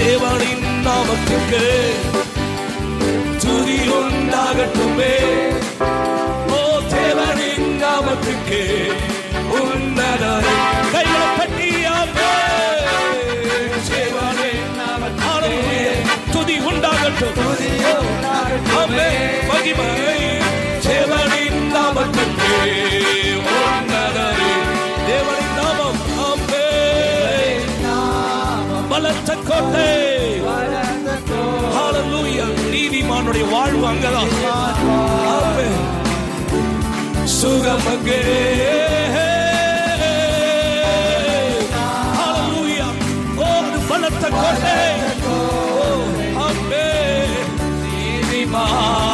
தேவனின் நாமத்துக்கு துதி உண்டாகட்டுமே ஓ தேவனின் நாமத்துக்கு உன்னத கைகளை தட்டியாமே தேவனின் நாமத்துக்கு துதி உண்டாகட்டும் ஆமே மகிமை பலத்த கோட்டை. நீதிமானுடைய வாழ்வு அங்கதான். சுகமகே பலத்த கோட்டை. நீதிமான்.